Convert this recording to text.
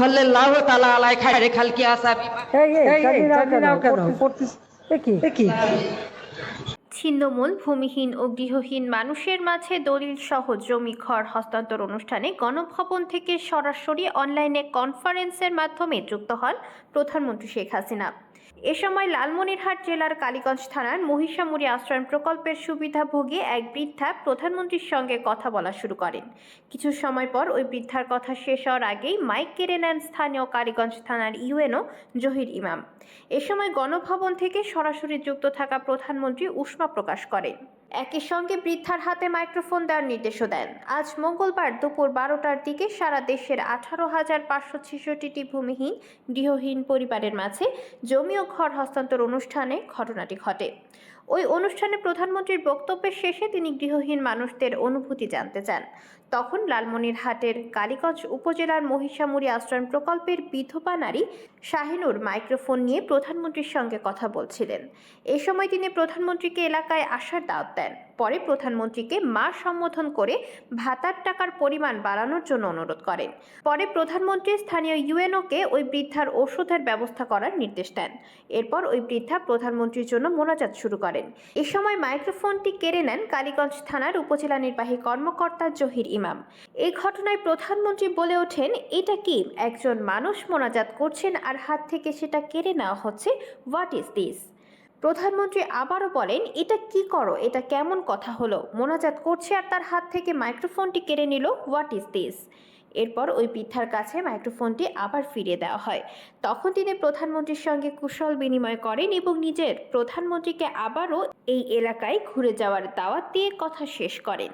সাল্লাল্লাহু তাআলা আলাই খায়রে খালকি আসাবি। এই এই নাও কেন? পড়তিস এ কি? এ কি? ছিন্নমূল, ভূমিহীন ও গৃহহীন মানুষের মাঝে দলিল সহ জমি ঘর হস্তান্তর অনুষ্ঠানে গণভবন থেকে সরাসরি অনলাইনে কনফারেন্সের মাধ্যমে যুক্ত হন প্রধানমন্ত্রী শেখ হাসিনা। এ সময় লালমনিরহাট জেলার কালীগঞ্জ থানার মহিষামুড়ি আশ্রয়ণ প্রকল্পের সুবিধাভোগী এক বৃদ্ধা প্রধানমন্ত্রীর সঙ্গে কথা বলা শুরু করেন। কিছু সময় পর ওই বৃদ্ধার কথা শেষ হওয়ার আগেই মাইক কেড়ে নেন স্থানীয় কালীগঞ্জ থানার ইউএনও জহির ইমাম। এ সময় গণভবন থেকে সরাসরি যুক্ত থাকা প্রধানমন্ত্রী উষ্মা প্রকাশ করেন একই সঙ্গে বৃদ্ধার হাতে মাইক্রোফোন দেওয়ার নির্দেশও দেন। আজ মঙ্গলবার দুপুর বারোটার দিকে সারা দেশের আঠারো হাজার পাঁচশো ছেষট্টিটি ভূমিহীন, গৃহহীন পরিবারের মাঝে জমি ও ঘর হস্তান্তর অনুষ্ঠানে ঘটনাটি ঘটে। ওই অনুষ্ঠানে প্রধানমন্ত্রীর বক্তব্যের শেষে তিনি গৃহহীন মানুষদের অনুভূতি জানতে চান। তখন লালমনিরহাটের কালীগঞ্জ উপজেলার মহিষামুড়ি আশ্রয়ণ প্রকল্পের বিধবা নারী শাহিনুর মাইক্রোফোন নিয়ে প্রধানমন্ত্রীর সঙ্গে কথা বলছিলেন। এ সময় তিনি প্রধানমন্ত্রীকে এলাকায় আসার দাওয়াত দেন। পরে প্রধানমন্ত্রীকে মা সম্বোধন করে ভাতার টাকার পরিমাণ বাড়ানোর জন্য অনুরোধ করেন। পরে প্রধানমন্ত্রী স্থানীয় ইউএনওকে ওই বৃদ্ধার ওষুধের ব্যবস্থা করার নির্দেশ দেন। এরপর ওই বৃদ্ধা প্রধানমন্ত্রীর জন্য মোনাজাত শুরু করেন। এ সময় মাইক্রোফোনটি কেড়ে নেন কালীগঞ্জ থানার উপজেলা নির্বাহী কর্মকর্তা জহির ইমাম। এই ঘটনায় প্রধানমন্ত্রী বলে ওঠেন, এটা কি? একজন মানুষ মোনাজাত করছেন আর হাত থেকে সেটা কেড়ে নেওয়া হচ্ছে? What is this? প্রধানমন্ত্রী আবারও বলেন, এটা কি করো? এটা কেমন কথা হলো? মোনাজাত করছে আর তার হাত থেকে মাইক্রোফোনটি কেড়ে নিল। What is this? এরপর ওই বৃদ্ধার কাছে মাইক্রোফোনটি আবার ফিরিয়ে দেওয়া হয়। তখন তিনি প্রধানমন্ত্রীর সঙ্গে কুশল বিনিময় করেন এবং নিজের প্রধানমন্ত্রীকে আবারও এই এলাকায় ঘুরে যাওয়ার দাওয়াত দিয়ে কথা শেষ করেন।